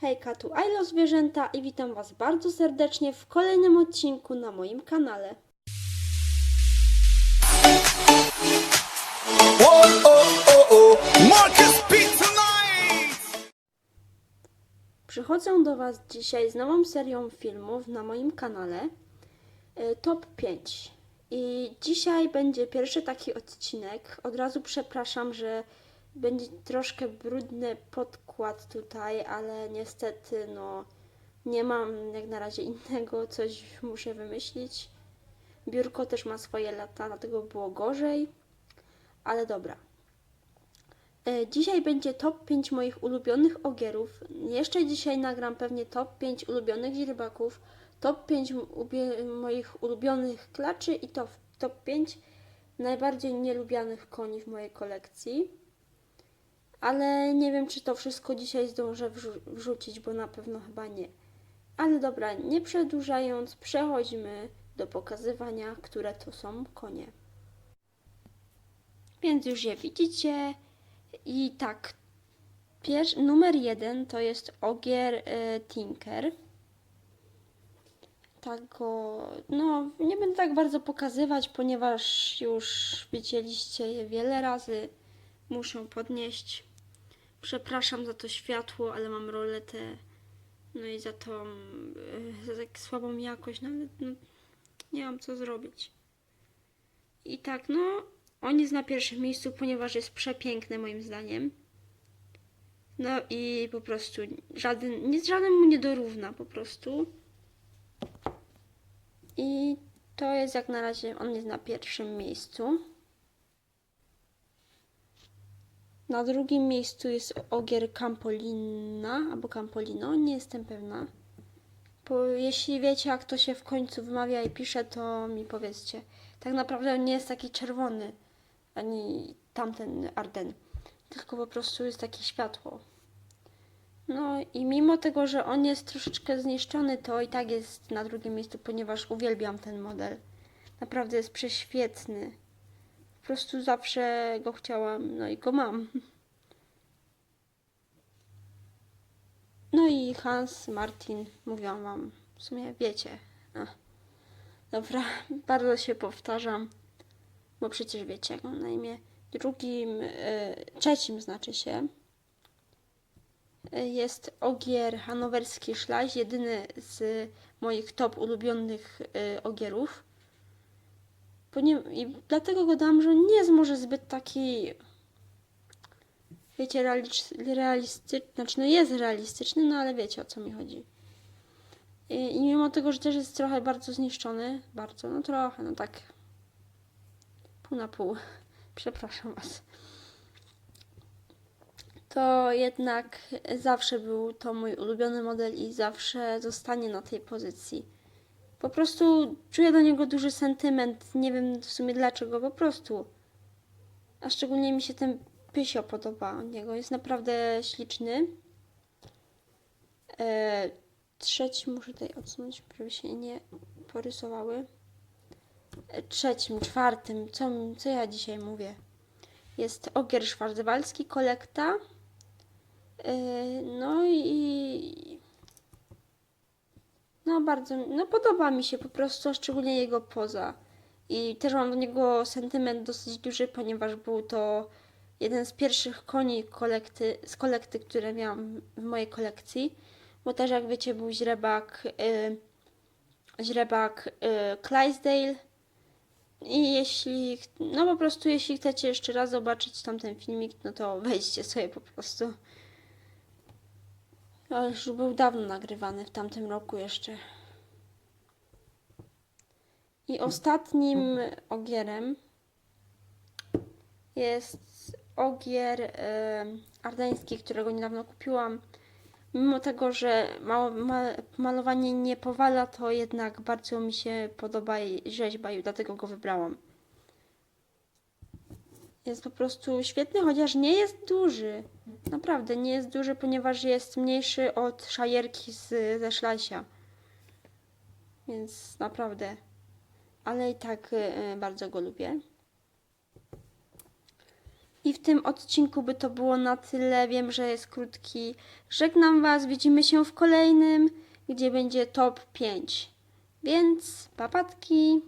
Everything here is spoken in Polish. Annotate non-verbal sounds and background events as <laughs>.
Hejka, tu Ailo Zwierzęta i witam Was bardzo serdecznie w kolejnym odcinku na moim kanale. Przychodzę do Was dzisiaj z nową serią filmów na moim kanale y, Top 5. I dzisiaj będzie pierwszy taki odcinek. Od razu przepraszam, że będzie troszkę brudny podkład tutaj, ale niestety no nie mam jak na razie innego, coś muszę wymyślić. Biurko też ma swoje lata, dlatego było gorzej. Ale dobra. E, Dzisiaj będzie top 5 moich ulubionych ogierów. Jeszcze dzisiaj nagram pewnie top 5 ulubionych źrebaków, top 5 ubie- moich ulubionych klaczy i top, top 5 najbardziej nielubianych koni w mojej kolekcji. Ale nie wiem, czy to wszystko dzisiaj zdążę wrzu- wrzucić, bo na pewno chyba nie. Ale dobra, nie przedłużając, przechodźmy do pokazywania, które to są konie. Więc już je widzicie. I tak, pier- numer jeden to jest ogier y, Tinker. Tak go, no nie będę tak bardzo pokazywać, ponieważ już widzieliście je wiele razy. Muszę podnieść. Przepraszam za to światło, ale mam roletę. No i za tą y, za tak słabą jakość, no ale no, nie mam co zrobić. I tak, no, on jest na pierwszym miejscu, ponieważ jest przepiękny moim zdaniem. No i po prostu żaden, nic żaden mu nie dorówna po prostu. I to jest jak na razie, on jest na pierwszym miejscu. Na drugim miejscu jest ogier Campolina albo Campolino, nie jestem pewna. Bo jeśli wiecie, jak to się w końcu wymawia i pisze, to mi powiedzcie. Tak naprawdę nie jest taki czerwony, ani tamten Arden, tylko po prostu jest takie światło. No i mimo tego, że on jest troszeczkę zniszczony, to i tak jest na drugim miejscu, ponieważ uwielbiam ten model. Naprawdę jest prześwietny. Prostu zawsze go chciałam, no i go mam. No i Hans Martin, mówiłam wam, w sumie wiecie. Ach. Dobra, <laughs> bardzo się powtarzam, bo przecież wiecie, jak mam na imię. Drugim, e, trzecim znaczy się, e, jest Ogier Hanowerski Szlaś, jedyny z moich top ulubionych e, ogierów. I dlatego go dam, że nie jest może zbyt taki, wiecie, realistyczny, znaczy no jest realistyczny, no ale wiecie o co mi chodzi. I, I mimo tego, że też jest trochę bardzo zniszczony, bardzo, no trochę, no tak pół na pół, <laughs> przepraszam Was, to jednak zawsze był to mój ulubiony model i zawsze zostanie na tej pozycji. Po prostu czuję do niego duży sentyment, nie wiem w sumie dlaczego, po prostu. A szczególnie mi się ten pysio podoba od niego, jest naprawdę śliczny. E, trzeci muszę tutaj odsunąć, żeby się nie porysowały. E, Trzecim, czwartym, co, co ja dzisiaj mówię? Jest Ogier Szwarcwalski, kolekta. E, No i no bardzo, no podoba mi się po prostu, szczególnie jego poza. I też mam do niego sentyment dosyć duży, ponieważ był to jeden z pierwszych koni kolekty, z kolekty, które miałam w mojej kolekcji. Bo też jak wiecie był źrebak, y, źrebak y, Clydesdale. I jeśli, no po prostu jeśli chcecie jeszcze raz zobaczyć tamten filmik, no to wejdźcie sobie po prostu. Ale już był dawno nagrywany w tamtym roku jeszcze. I ostatnim ogierem jest ogier e, ardeński, którego niedawno kupiłam. Mimo tego, że ma, malowanie nie powala, to jednak bardzo mi się podoba rzeźba i dlatego go wybrałam. Jest po prostu świetny, chociaż nie jest duży. Naprawdę nie jest duży, ponieważ jest mniejszy od szajerki z, ze szlasia. Więc naprawdę. Ale i tak y, y, bardzo go lubię. I w tym odcinku by to było na tyle. Wiem, że jest krótki. Żegnam Was. Widzimy się w kolejnym, gdzie będzie top 5. Więc papatki.